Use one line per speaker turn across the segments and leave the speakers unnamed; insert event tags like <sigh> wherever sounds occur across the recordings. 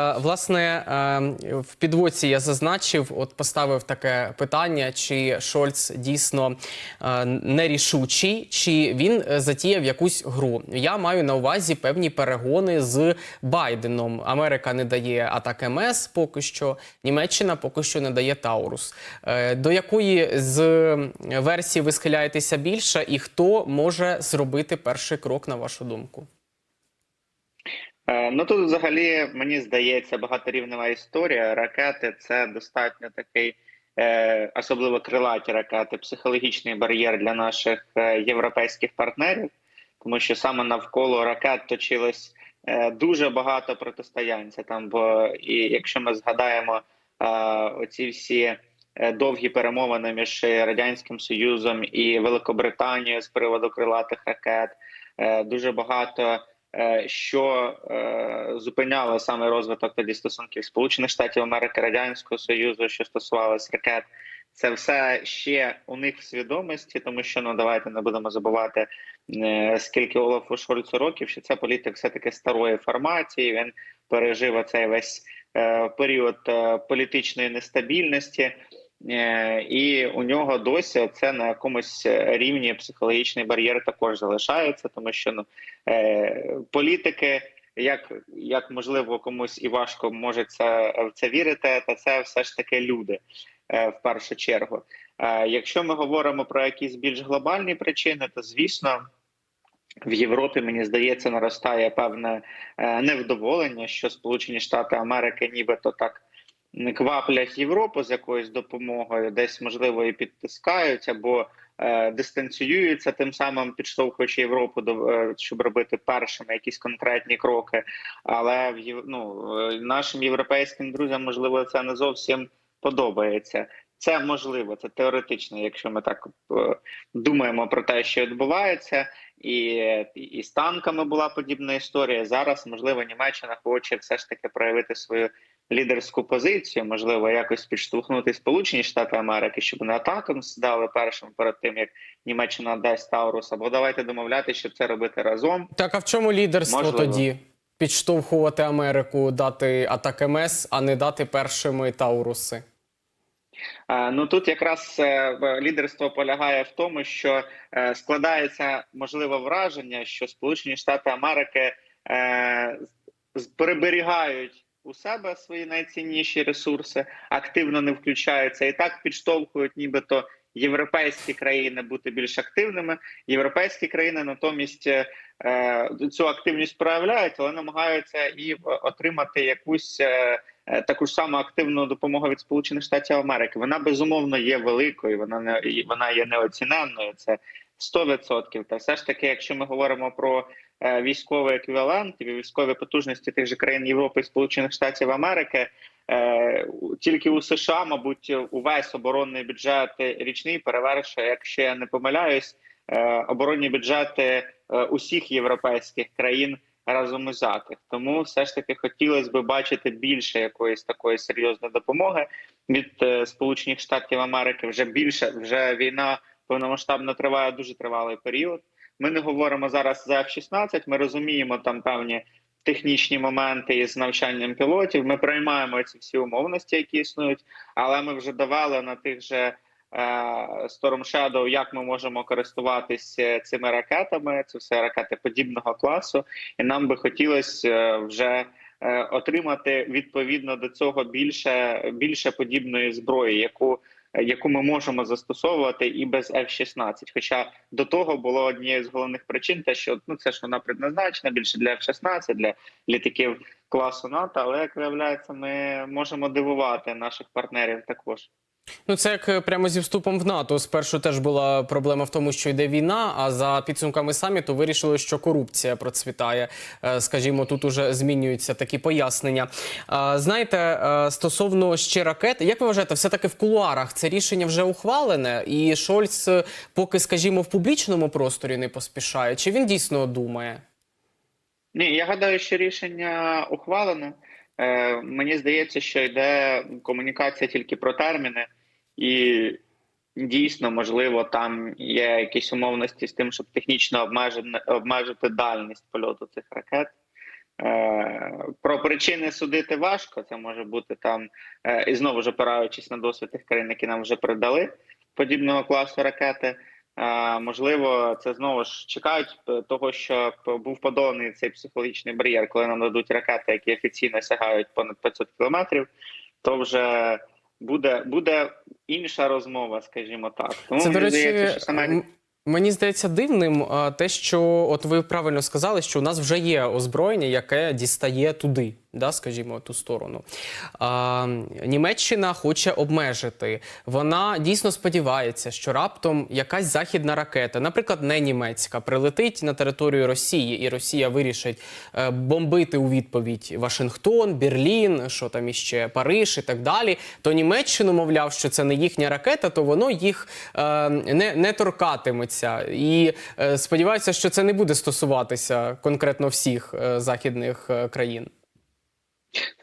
Е, Власне, е, в підводці я зазначив, от поставив таке питання: чи Шольц дійсно е, нерішучий, чи він затіяв якусь гру. Я маю на увазі певні перегони з Байденом. Америка не дає атак МС поки що, Німеччина поки що не дає Таурус. До якої з версій ви схиляєтеся більше, і хто може зробити перший крок на вашу думку?
Е, Ну тут взагалі мені здається багаторівнева історія. Ракети це достатньо такий, е, особливо крилаті ракети, психологічний бар'єр для наших е, європейських партнерів, тому що саме навколо ракет точилось дуже багато протистоянь. Це Там, бо і якщо ми згадаємо оці всі довгі перемовини між радянським союзом і Великобританією з приводу крилатих ракет, дуже багато що е, зупиняло саме розвиток тоді стосунків Сполучених Штатів Америки, Радянського Союзу, що стосувалось ракет. Це все ще у них в свідомості, тому що ну давайте не будемо забувати, е, скільки Олафу Шольцу років, що це політик все таки старої формації. Він пережив оцей весь е, період е, політичної нестабільності. Е, І у нього досі це на якомусь рівні психологічний бар'єр також залишається, тому що ну е, політики, як як можливо комусь і важко може це в це вірити, та це все ж таки люди е, в першу чергу. Е, Якщо ми говоримо про якісь більш глобальні причини, то звісно. В Європі мені здається наростає певне е, невдоволення, що Сполучені Штати Америки нібито так кваплять Європу з якоюсь допомогою, десь можливо і підтискають або е, дистанціюються, тим самим підштовхуючи Європу до е, щоб робити першими якісь конкретні кроки. Але в ну, е, нашим європейським друзям можливо це не зовсім подобається. Це можливо, це теоретично, якщо ми так е, думаємо про те, що відбувається, і, і з танками була подібна історія. Зараз можливо Німеччина хоче все ж таки проявити свою лідерську позицію, можливо, якось підштовхнути Сполучені Штати Америки, щоб не атакам здали першим перед тим, як Німеччина дасть Таурус, або давайте домовлятися, щоб це робити разом.
Так, а в чому лідерство
Можливо.
тоді? Підштовхувати Америку, дати атак МС, а не дати першими Тауруси.
Е, Ну тут якраз е, лідерство полягає в тому, що е, складається можливе враження, що Сполучені Штати Америки переберігають у себе свої найцінніші ресурси, активно не включаються і так підштовхують, нібито європейські країни бути більш активними. Європейські країни натомість е, цю активність проявляють, але намагаються і отримати якусь. е, е, таку ж саму активну допомогу від Сполучених Штатів Америки. Вона безумовно є великою, вона не вона є неоціненною. Це 100%. Та все ж таки, якщо ми говоримо про е, військовий еквівалент і військові потужності тих же країн Європи і Сполучених Штатів Америки. е, Тільки у США, мабуть, увесь оборонний бюджет річний перевершує, якщо я не помиляюсь, е, оборонні бюджети е, усіх європейських країн разом узятих. Тому все ж таки хотілося б бачити більше якоїсь такої серйозної допомоги від е, Сполучених Штатів Америки. Вже більше вже війна повномасштабно триває дуже тривалий період. Ми не говоримо зараз за F-16, Ми розуміємо там певні технічні моменти із навчанням пілотів. Ми приймаємо ці всі умовності, які існують, але ми вже давали на тих же е, Storm Shadow, як ми можемо користуватися цими ракетами. Це все ракети подібного класу, і нам би хотілося е, вже е, отримати відповідно до цього більше, більше подібної зброї, яку яку ми можемо застосовувати і без F-16. Хоча до того було однією з головних причин, те, що ну це ж вона предназначена більше для F-16, для літаків класу НАТО. Але як виявляється, ми можемо дивувати наших партнерів також.
Ну, це як е, прямо зі вступом в НАТО. Спершу теж була проблема в тому, що йде війна. А за підсумками саміту вирішили, що корупція процвітає. Е, Скажімо, тут уже змінюються такі пояснення. Е, Знаєте, стосовно ще ракет, як ви вважаєте, все таки в кулуарах це рішення вже ухвалене, і Шольц, поки, скажімо, в публічному просторі не поспішає, чи він дійсно думає?
Ні, я гадаю, що рішення ухвалено. Е, мені здається, що йде комунікація тільки про терміни, і дійсно, можливо, там є якісь умовності з тим, щоб технічно обмежити, обмежити дальність польоту цих ракет. Е, Про причини судити важко. Це може бути там, е, і знову ж опираючись на досвід тих країн, які нам вже передали подібного класу ракети. Е, Можливо, це знову ж чекають того, що був подоланий цей психологічний бар'єр, коли нам дадуть ракети, які офіційно сягають понад 500 кілометрів, то вже буде, буде інша розмова, скажімо так. Тому
Це,
мені
речі,
здається, що саме
мені здається дивним те, що от ви правильно сказали, що у нас вже є озброєння, яке дістає туди, да, скажімо, ту сторону. А, Німеччина хоче обмежити. Вона дійсно сподівається, що раптом якась західна ракета, наприклад, не німецька, прилетить на територію Росії, і Росія вирішить е, бомбити у відповідь Вашингтон, Берлін, що там іще Париж і так далі. То Німеччину, мовляв, що це не їхня ракета, то воно їх е, не, не торкатиметься. І е, сподіваюся, що це не буде стосуватися конкретно всіх е, західних е, країн.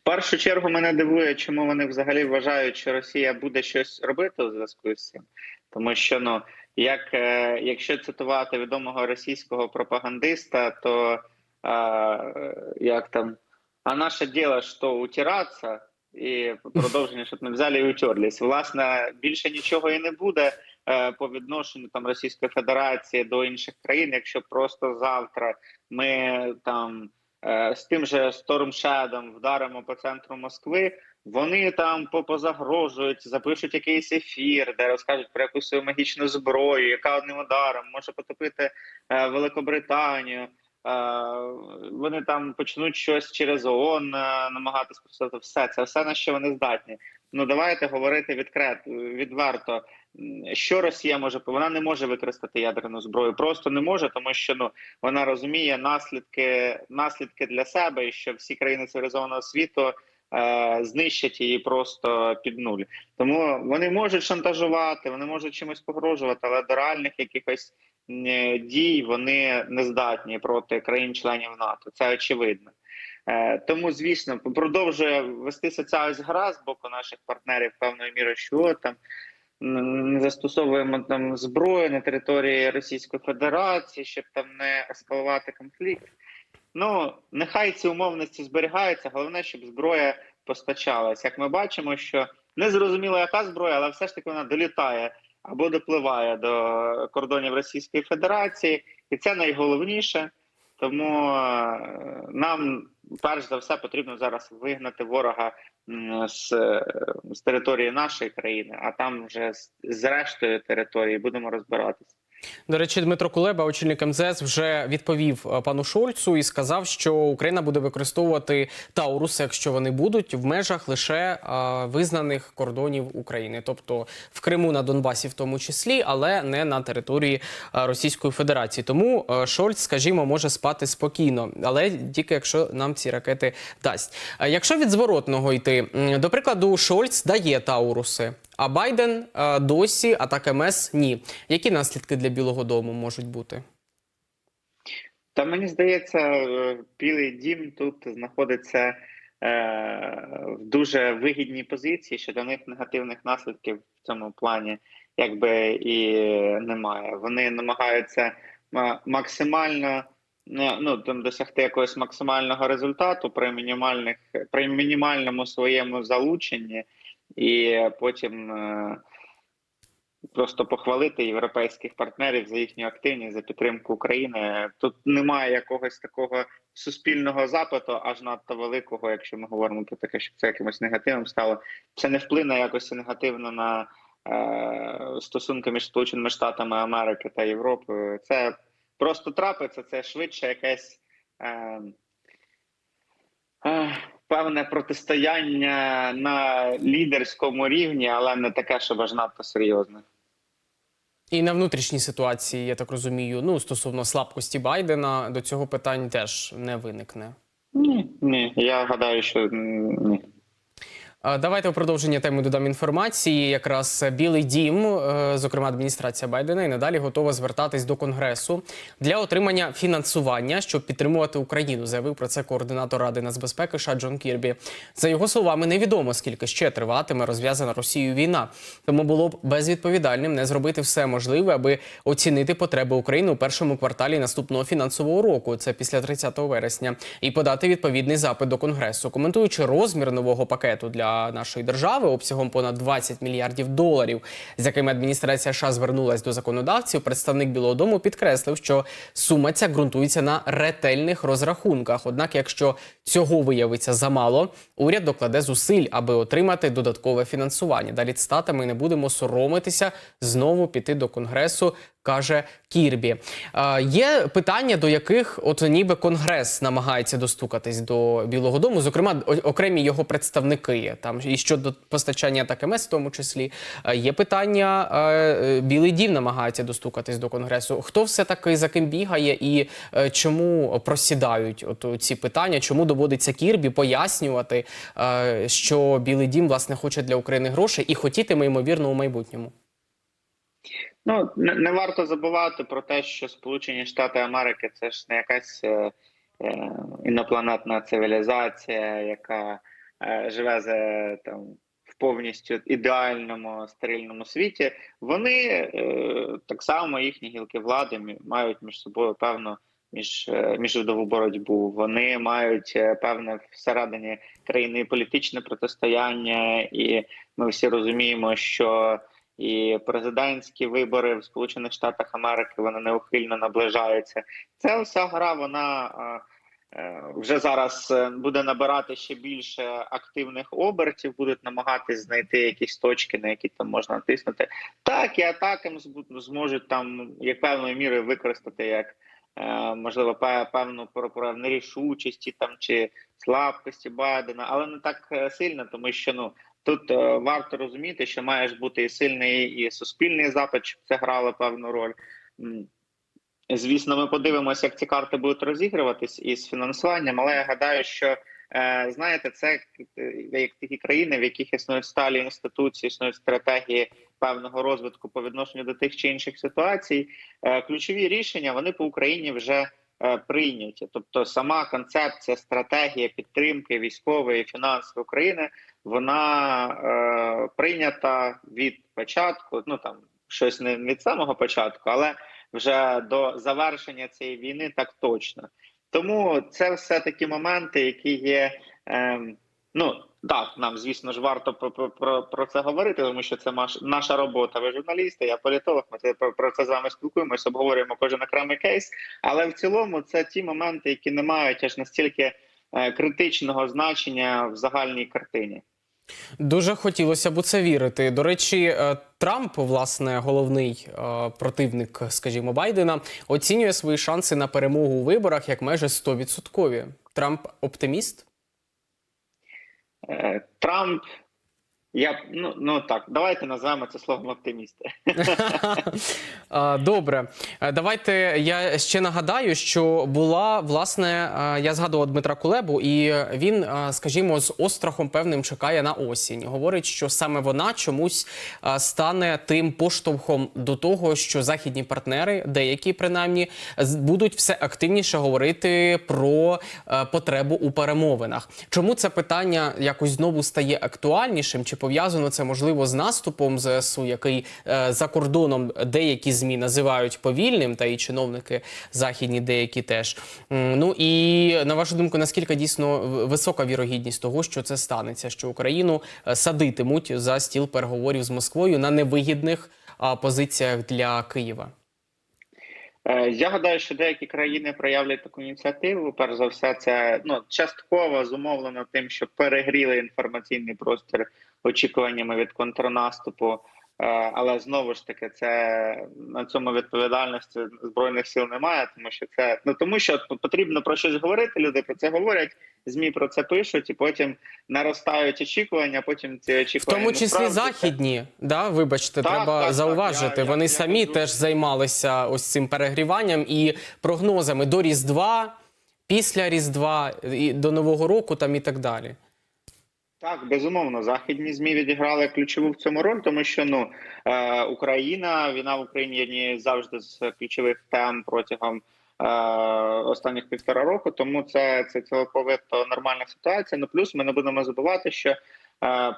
Першу чергу мене дивує, чому вони взагалі вважають, що Росія буде щось робити у зв'язку з цим. Тому що ну як е, якщо цитувати відомого російського пропагандиста, то е, як там а наше діло що утиратися, і продовження, щоб не взяли і утерлись. Власне, більше нічого і не буде е, по відношенню там Російської Федерації до інших країн, якщо просто завтра ми там е, з тим же Shadow вдаримо по центру Москви. Вони там по- позагрожують, запишуть якийсь ефір, де розкажуть про якусь свою магічну зброю, яка одним ударом може потопити е, Великобританію. Е, вони там почнуть щось через ООН е, намагатись поставити. Все це все на що вони здатні. Ну давайте говорити відкрет відверто. Що Росія може вона не може використати ядерну зброю, просто не може, тому що ну вона розуміє наслідки наслідки для себе, і що всі країни цивілізованого світу е, знищать її просто під нуль. Тому вони можуть шантажувати, вони можуть чимось погрожувати, але до реальних якихось дій вони не здатні проти країн-членів НАТО. Це очевидно. Е, Тому, звісно, продовжує вестися ця ось гра з боку наших партнерів певною мірою, що там не застосовуємо там зброю на території Російської Федерації, щоб там не ескалувати конфлікт. Ну нехай ці умовності зберігаються. Головне, щоб зброя постачалась. Як ми бачимо, що не зрозуміло, яка зброя, але все ж таки вона долітає або допливає до кордонів Російської Федерації, і це найголовніше. Тому е, нам перш за все потрібно зараз вигнати ворога з, з території нашої країни, а там вже з, з рештою території будемо розбиратися.
До речі, Дмитро Кулеба, очільник МЗС, вже відповів е, пану Шольцу і сказав, що Україна буде використовувати Тауруси, якщо вони будуть в межах лише е, визнаних кордонів України, тобто в Криму на Донбасі, в тому числі, але не на території е, Російської Федерації. Тому Шольц, скажімо, може спати спокійно, але тільки якщо нам ці ракети дасть. Якщо від зворотного йти, до прикладу, Шольц дає Тауруси. А Байден е, досі, а так МС ні. Які наслідки для Білого Дому можуть бути?
Та мені здається, е, Білий дім тут знаходиться е, в дуже вигідній позиції, що для них негативних наслідків в цьому плані якби і немає. Вони намагаються максимально ну, там, досягти якогось максимального результату при мінімальних при мінімальному своєму залученні, і потім. Е, Просто похвалити європейських партнерів за їхню активність за підтримку України. Тут немає якогось такого суспільного запиту, аж надто великого, якщо ми говоримо про таке, щоб це якимось негативом стало. Це не вплине якось негативно на е, стосунки між Сполученими Штатами Америки та Європою. Це просто трапиться. Це швидше якесь. Е, е, Певне протистояння на лідерському рівні, але не таке, що аж надто серйозне.
І на внутрішній ситуації, я так розумію, ну стосовно слабкості Байдена, до цього питань теж не виникне.
Ні, ні. Я гадаю, що ні.
Давайте у продовження теми додам інформації. Якраз Білий Дім, е, зокрема адміністрація Байдена, і надалі готова звертатись до Конгресу для отримання фінансування, щоб підтримувати Україну. Заявив про це координатор Ради нацбезпеки США Джон Кірбі. За його словами, невідомо скільки ще триватиме розв'язана Росією війна. Тому було б безвідповідальним не зробити все можливе, аби оцінити потреби України у першому кварталі наступного фінансового року. Це після 30 вересня, і подати відповідний запит до Конгресу, коментуючи розмір нового пакету для нашої держави обсягом понад 20 мільярдів доларів, з якими адміністрація США звернулась до законодавців. Представник Білого Дому підкреслив, що сума ця ґрунтується на ретельних розрахунках. Однак, якщо цього виявиться замало, уряд докладе зусиль, аби отримати додаткове фінансування. Далі цитатами не будемо соромитися знову піти до конгресу. Каже Кірбі, Е, є питання, до яких от ніби конгрес намагається достукатись до Білого Дому, зокрема окремі його представники там і щодо постачання так МС, в тому числі є питання. е, Білий Дім намагається достукатись до конгресу. Хто все таки за ким бігає і е, чому просідають от ці питання? Чому доводиться Кірбі пояснювати, е, що Білий Дім власне хоче для України грошей і хотітиме ймовірно у майбутньому?
Ну не, не варто забувати про те, що Сполучені Штати Америки це ж не якась е, е, інопланетна цивілізація, яка е, живе за там в повністю ідеальному стерильному світі. Вони е, так само їхні гілки влади мають між собою певну між е, міжвидову боротьбу. Вони мають е, певне всередині країни політичне протистояння, і ми всі розуміємо, що і президентські вибори в Сполучених Штатах Америки вони неухильно наближаються. Ця вся гра вона е, е, вже зараз е, буде набирати ще більше активних обертів, будуть намагатись знайти якісь точки, на які там можна натиснути. Так і атаки зможуть там як певною мірою використати як. Можливо, певну про, нерішучості там чи слабкості Байдена, але не так сильно, тому що ну Тут е, варто розуміти, що має ж бути і сильний і суспільний запит, щоб це грало певну роль. Звісно, ми подивимося, як ці карти будуть розігруватись із фінансуванням, але я гадаю, що е, знаєте, це е, як такі країни, в яких існують сталі інституції, існують стратегії певного розвитку по відношенню до тих чи інших ситуацій. Е, ключові рішення вони по Україні вже е, прийняті. Тобто, сама концепція, стратегія підтримки військової фінансової України вона е, прийнята від початку. Ну там щось не від самого початку, але вже до завершення цієї війни так точно. Тому це все такі моменти, які є. Е, ну так, нам звісно ж варто про, про, про, це говорити, тому що це наша робота. Ви журналісти, я політолог. Ми про, про це з вами спілкуємося, обговорюємо кожен окремий кейс. Але в цілому це ті моменти, які не мають аж настільки е, критичного значення в загальній картині.
Дуже хотілося б у це вірити. До речі, е, Трамп, власне, головний е, противник, скажімо, Байдена, оцінює свої шанси на перемогу у виборах як майже 100%. Трамп оптиміст?
Е, Трамп. Я ну ну так, давайте назвемо це словом оптимісти. <laughs>
Добре, давайте я ще нагадаю, що була власне, я згадував Дмитра Кулебу, і він, скажімо, з острахом певним чекає на осінь. Говорить, що саме вона чомусь стане тим поштовхом до того, що західні партнери, деякі принаймні, будуть все активніше говорити про потребу у перемовинах. Чому це питання якось знову стає актуальнішим? Чи пов'язано це можливо з наступом ЗСУ, який е, за кордоном деякі змі називають повільним, та і чиновники західні деякі теж. Ну і на вашу думку, наскільки дійсно висока вірогідність того, що це станеться, що Україну е, садитимуть за стіл переговорів з Москвою на невигідних а, позиціях для Києва?
Е, Я гадаю, що деякі країни проявлять таку ініціативу. Перш за все, це ну частково зумовлено тим, що перегріли інформаційний простір очікуваннями від контрнаступу. Е, Але знову ж таки, це на цьому відповідальності збройних сил немає, тому що це ну тому, що потрібно про щось говорити. Люди про це говорять, змі про це пишуть, і потім наростають очікування. Потім ці
В тому числі західні, да, вибачте,
Так,
треба
так, так,
зауважити.
я- я-
Вони
я
самі
кажу.
теж займалися ось цим перегріванням і прогнозами до Різдва, після Різдва, і до Нового року там і так далі.
Так, безумовно, західні змі відіграли ключову в цьому роль, тому що ну е, Україна, війна в Україні завжди з ключових тем протягом е, останніх півтора року. Тому це це цілковито нормальна ситуація. Ну плюс ми не будемо забувати, що е,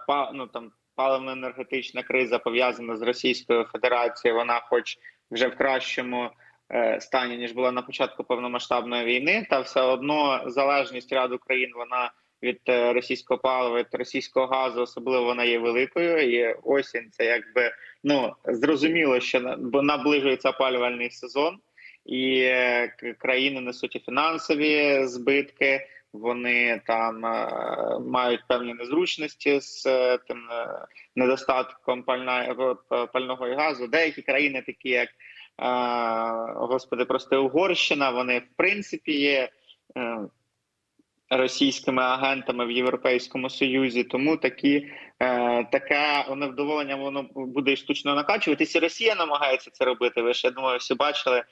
па, ну там паливно-енергетична криза пов'язана з Російською Федерацією. Вона, хоч вже в кращому е, стані ніж була на початку повномасштабної війни, та все одно залежність ряду країн вона від е, російського палива, від російського газу, особливо вона є великою. І осінь це якби ну зрозуміло, що наближується опалювальний сезон, і е, країни несуть фінансові збитки. Вони там е, мають певні незручності з тим недостатком пальна, пального і газу. Деякі країни, такі як господи, просто Угорщина, вони в принципі є. Е, російськими агентами в Європейському Союзі, тому такі е, таке невдоволення воно буде штучно накачуватися. Росія намагається це робити. Ви ж я думаю, всі бачили.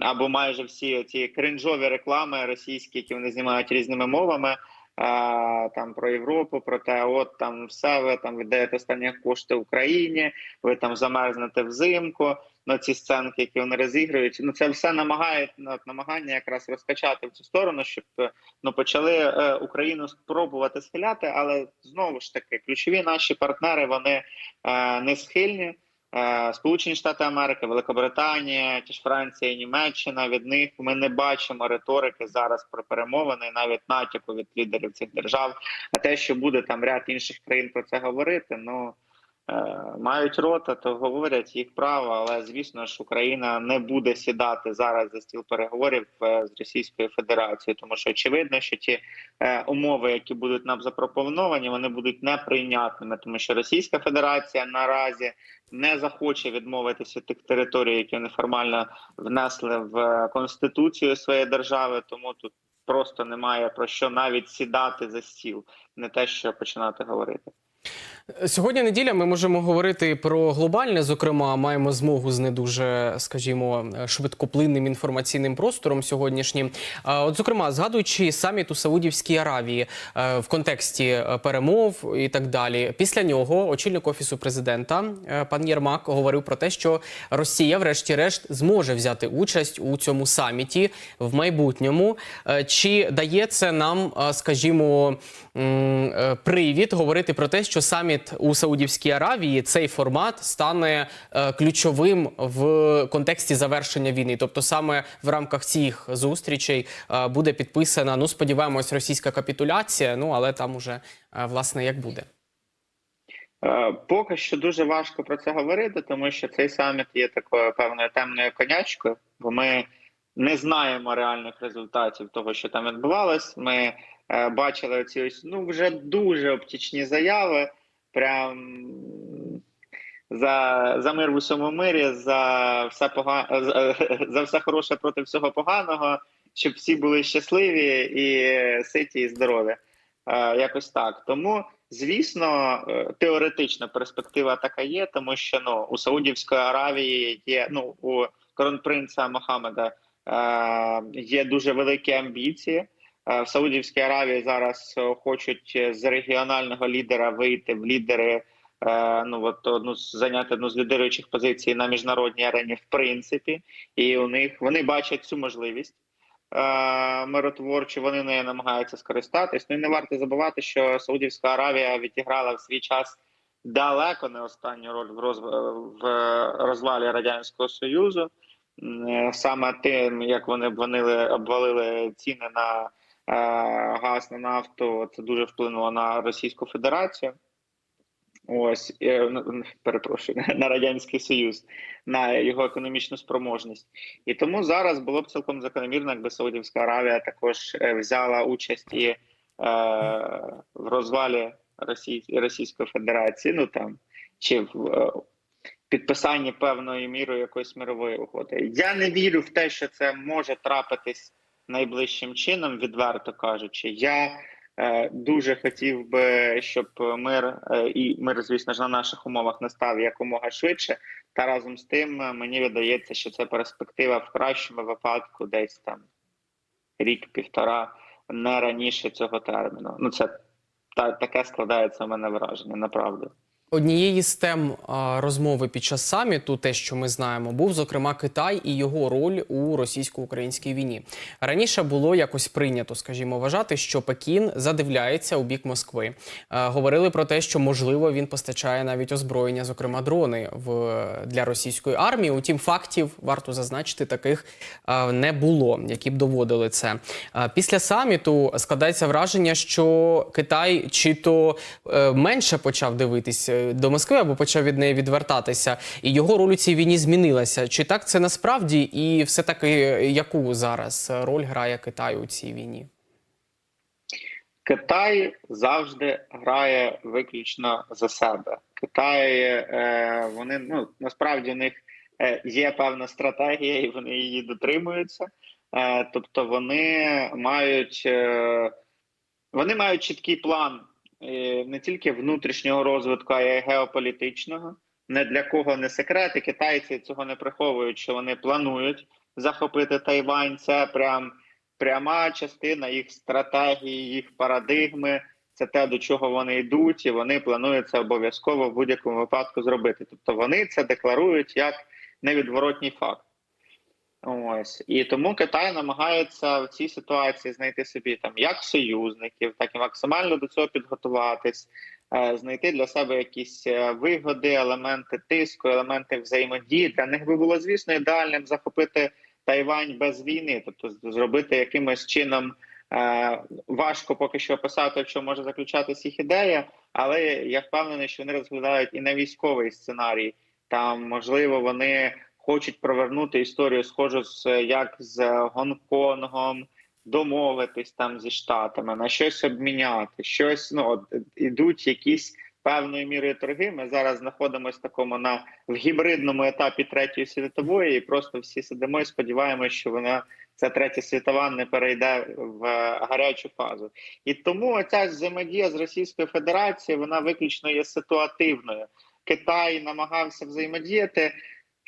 Або майже всі ці кринжові реклами російські, які вони знімають різними мовами, а, там про Європу, про те, от там все ви там віддаєте останні кошти Україні, ви там замерзнете взимку. Ну ці сценки, які вони розігрують, ну це все намагає намагання якраз розкачати в цю сторону, щоб ну почали е, Україну спробувати схиляти, але знову ж таки ключові наші партнери вони е, не схильні. Е, Сполучені Штати Америки, Великобританія, ті ж Франція, Німеччина. Від них ми не бачимо риторики зараз про перемовини, навіть натяку від лідерів цих держав. А те, що буде там ряд інших країн про це говорити, ну мають рота, то говорять їх право. Але звісно ж, Україна не буде сідати зараз за стіл переговорів е, з Російською Федерацією, тому що очевидно, що ті е, умови, які будуть нам запропоновані, вони будуть неприйнятними, тому що Російська Федерація наразі не захоче відмовитися від тих територій, які вони формально внесли в конституцію своєї держави. Тому тут просто немає про що навіть сідати за стіл, не те, що починати говорити.
Сьогодні неділя. Ми можемо говорити про глобальне. Зокрема, маємо змогу з не дуже, скажімо, швидкоплинним інформаційним простором сьогоднішнім. От, зокрема, згадуючи саміт у Саудівській Аравії е, в контексті е, перемов і так далі. Після нього очільник офісу президента е, пан Єрмак говорив про те, що Росія, врешті-решт, зможе взяти участь у цьому саміті в майбутньому. Чи дає це нам, скажімо, привід говорити про те, що саміт у Саудівській Аравії цей формат стане е, ключовим в контексті завершення війни? Тобто, саме в рамках цих зустрічей е, буде підписана, ну сподіваємось, російська капітуляція. Ну але там уже е, власне як буде.
Поки що дуже важко про це говорити, тому що цей саміт є такою певною темною конячкою, бо ми не знаємо реальних результатів того, що там відбувалось. Ми бачили ці ось ну вже дуже обтічні заяви. Прям за, за мир в усьому мирі, за все пога... за, <laughs> за все хороше проти всього поганого, щоб всі були щасливі і ситі і здорові. Е, якось так. Тому, звісно, е, теоретична перспектива така є, тому що ну у Саудівської Аравії є ну у кронпринца Мохаммеда е, є дуже великі амбіції. Е, В Саудівській Аравії зараз е, хочуть з регіонального лідера вийти в лідери. е, Ну от одну зайняти одну з лідируючих позицій на міжнародній арені, в принципі, і у них вони бачать цю можливість е, миротворчі, вони нею намагаються скористатись. Ну і не варто забувати, що Саудівська Аравія відіграла в свій час далеко не останню роль в, роз... в розвалі радянського союзу. Е, Саме тим, як вони обвалили, обвалили ціни на е, газ на нафту, це дуже вплинуло на Російську Федерацію. Ось е, перепрошую <laughs> на радянський союз, на його економічну спроможність, і тому зараз було б цілком закономірно, якби Саудівська Аравія також е, взяла участь і е, в розвалі Росії, Російської Федерації, ну там чи в е, підписанні певною мірою якоїсь мирової угоди. Я не вірю в те, що це може трапитись найближчим чином, відверто кажучи. Я Е, Дуже хотів би, щоб мир е, і мир, звісно ж, на наших умовах настав якомога швидше. Та разом з тим е, мені видається, що це перспектива в кращому випадку, десь там рік-півтора, не раніше цього терміну. Ну це та, таке складається у мене враження, направду.
Однією з тем розмови під час саміту, те, що ми знаємо, був зокрема Китай і його роль у російсько-українській війні. Раніше було якось прийнято, скажімо, вважати, що Пекін задивляється у бік Москви. Говорили про те, що можливо він постачає навіть озброєння, зокрема дрони в для російської армії. Утім, фактів варто зазначити таких не було, які б доводили це. Після саміту складається враження, що Китай чи то е, менше почав дивитись е, до Москви або почав від неї відвертатися, і його роль у цій війні змінилася. Чи так це насправді, і все таки яку зараз роль грає Китай у цій війні?
Китай завжди грає виключно за себе. Китай, е, вони ну насправді в них е, є певна стратегія, і вони її дотримуються. Е, тобто вони мають вони мають чіткий план не тільки внутрішнього розвитку, а й геополітичного. Не для кого не секрет, і китайці цього не приховують, що вони планують захопити Тайвань. Це прям пряма частина їх стратегії, їх парадигми. Це те, до чого вони йдуть, і вони планують це обов'язково в будь-якому випадку зробити. Тобто вони це декларують як невідворотній факт. Ось і тому Китай намагається в цій ситуації знайти собі там як союзників, так і максимально до цього підготуватись, е, знайти для себе якісь е, вигоди, елементи тиску, елементи взаємодії. Для них би було звісно ідеальним захопити Тайвань без війни, тобто зробити якимось чином. Е, важко поки що описати, чому може заключатися їх ідея, але я впевнений, що вони розглядають і на військовий сценарій. Там можливо вони хочуть провернути історію, схожу з як з Гонконгом, домовитись там зі штатами, на щось обміняти, щось ну от ідуть якісь певною мірою торги. Ми зараз знаходимося такому на в гібридному етапі третьої світової, і просто всі сидимо і сподіваємося, що вона ця третя світова не перейде в гарячу фазу. І тому ця взаємодія з Російською Федерацією вона виключно є ситуативною. Китай намагався взаємодіяти.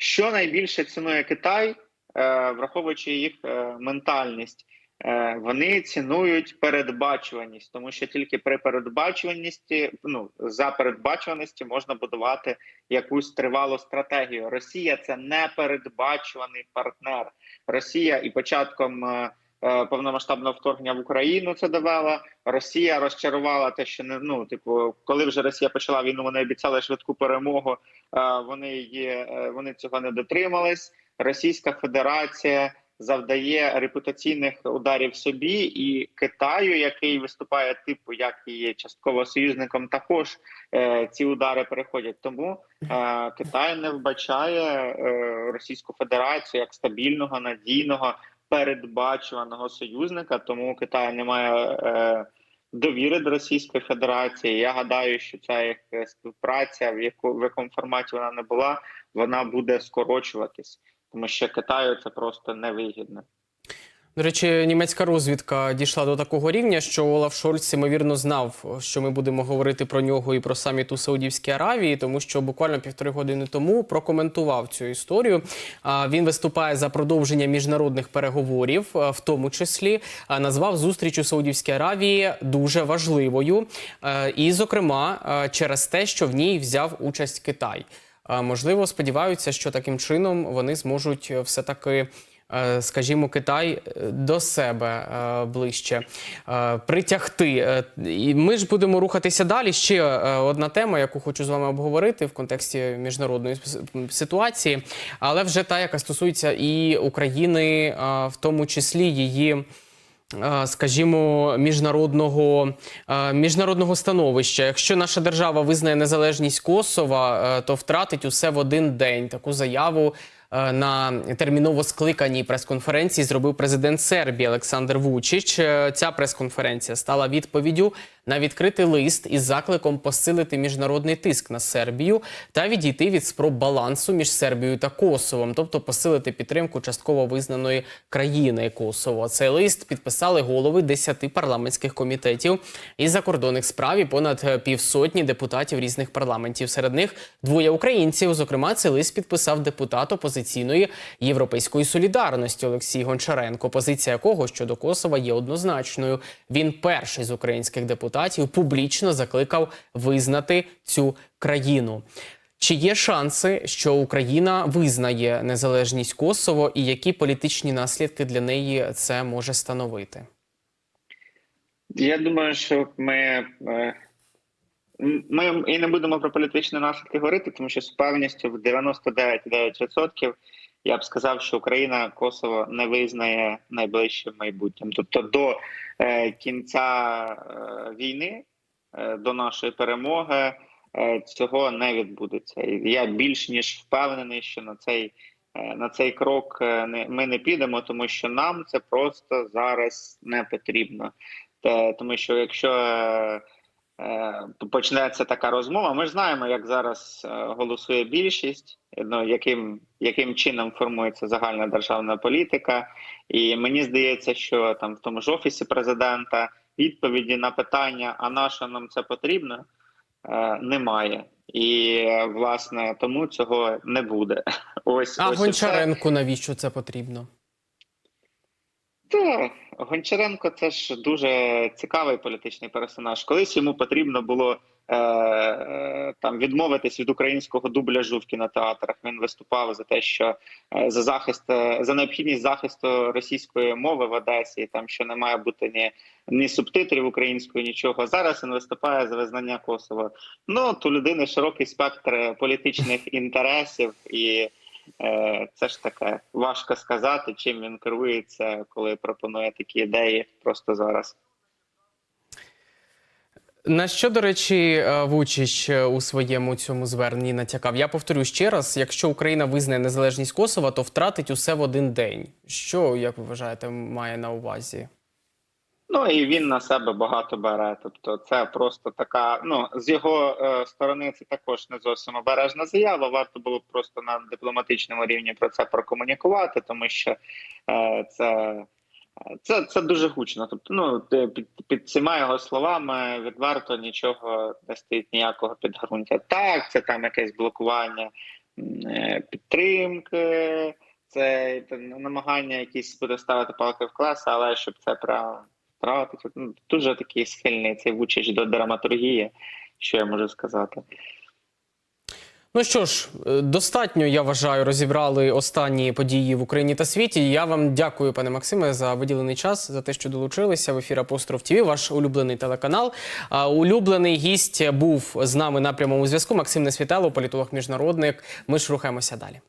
Що найбільше цінує Китай, е, враховуючи їх е, ментальність, е, вони цінують передбачуваність, тому що тільки при передбачуваності, ну за передбачуваності можна будувати якусь тривалу стратегію. Росія це непередбачуваний партнер. Росія і початком повномасштабного вторгнення в Україну це довела. Росія розчарувала те, що не ну, типу, коли вже Росія почала війну, вони обіцяли швидку перемогу. е, Вони її е, вони цього не дотримались. Російська Федерація завдає репутаційних ударів собі і Китаю, який виступає типу як і є частково союзником, також е, ці удари переходять. Тому е, Китай не вбачає е, Російську Федерацію як стабільного, надійного, передбачуваного союзника. Тому Китай не має е, довіри до Російської Федерації. Я гадаю, що ця їх е, співпраця, в яку в якому форматі вона не була, вона буде скорочуватись, тому що Китаю це просто невигідно.
До речі, німецька розвідка дійшла до такого рівня, що Олаф Шольц ймовірно знав, що ми будемо говорити про нього і про саміт у Саудівській Аравії, тому що буквально півтори години тому прокоментував цю історію. Він виступає за продовження міжнародних переговорів, в тому числі назвав зустріч у Саудівській Аравії дуже важливою, і, зокрема, через те, що в ній взяв участь Китай. Можливо, сподіваються, що таким чином вони зможуть все таки скажімо, Китай е, до себе е, ближче е, притягти. Е, І ми ж будемо рухатися далі. Ще е, одна тема, яку хочу з вами обговорити в контексті міжнародної ситуації, але вже та, яка стосується і України, е, в тому числі її. е, Скажімо, міжнародного е, міжнародного становища. Якщо наша держава визнає незалежність Косова, е, то втратить усе в один день. Таку заяву е, на терміново скликаній прес-конференції зробив президент Сербії Олександр Вучич. Е, Ця прес-конференція стала відповіддю на відкритий лист із закликом посилити міжнародний тиск на Сербію та відійти від спроб балансу між Сербією та Косовом, тобто посилити підтримку частково визнаної країни Косово. Цей лист підписали голови 10 парламентських комітетів із закордонних справ і понад е, півсотні депутатів різних парламентів. Серед них двоє українців. Зокрема, цей лист підписав депутат опозиційної європейської солідарності Олексій Гончаренко, позиція якого щодо Косова є однозначною. Він перший з українських депутатів депутатів публічно закликав визнати цю країну. Чи є шанси, що Україна визнає незалежність Косово, і які політичні наслідки для неї це може становити?
Я думаю, що ми, е, ми і не будемо про політичні наслідки говорити, тому що з певністю в 99,9% я б сказав, що Україна Косово не визнає найближчим майбутнім. Тобто до е, кінця е, війни, е, до нашої перемоги, е, цього не відбудеться. Я більш ніж впевнений, що на цей. е, На цей крок е, не- ми не підемо, тому що нам це просто зараз не потрібно. Те- тому що якщо е, почнеться така розмова, ми ж знаємо, як зараз е, голосує більшість, ну яким, яким чином формується загальна державна політика. І мені здається, що там в тому ж офісі президента відповіді на питання, а на що нам це потрібно, е, немає. І е, власне тому цього не буде. <laughs> Ось
А
ось.
Гончаренку навіщо це потрібно?
Та Гончаренко це ж дуже цікавий політичний персонаж. Колись йому потрібно було е, там відмовитись від українського дубляжу в кінотеатрах. Він виступав за те, що е, за захист е, за необхідність захисту російської мови в Одесі, там що не має бути ні, ні субтитрів українською, нічого. Зараз він виступає за визнання Косово. Ну у людини широкий спектр політичних інтересів і. Е, Це ж таке важко сказати, чим він керується, коли пропонує такі ідеї просто зараз.
На що, до речі, е, Вучич е, у своєму цьому зверненні натякав? Я повторю ще раз: якщо Україна визнає незалежність Косова, то втратить усе в один день. Що, як ви вважаєте, має на увазі?
Ну і він на себе багато бере. Тобто, це просто така. Ну з його е, сторони це також не зовсім обережна заява. Варто було б просто на дипломатичному рівні про це прокомунікувати, тому що е, це. Це, це дуже гучно. Тобто, ну під, під цими його словами відверто нічого не стоїть ніякого підґрунтя. Так, це там якесь блокування е, підтримки, це там, намагання якісь буде ставити палки в клас, але щоб це прям втратити. Ну, дуже такий схильний цей вучич до драматургії, що я можу сказати.
Ну що ж, е, достатньо, я вважаю, розібрали останні події в Україні та світі. Я вам дякую, пане Максиме, за виділений час, за те, що долучилися в ефір Апостроф ТВ, ваш улюблений телеканал. А, улюблений гість був з нами на прямому зв'язку. Максим Несвітало, політолог міжнародник. Ми ж рухаємося далі.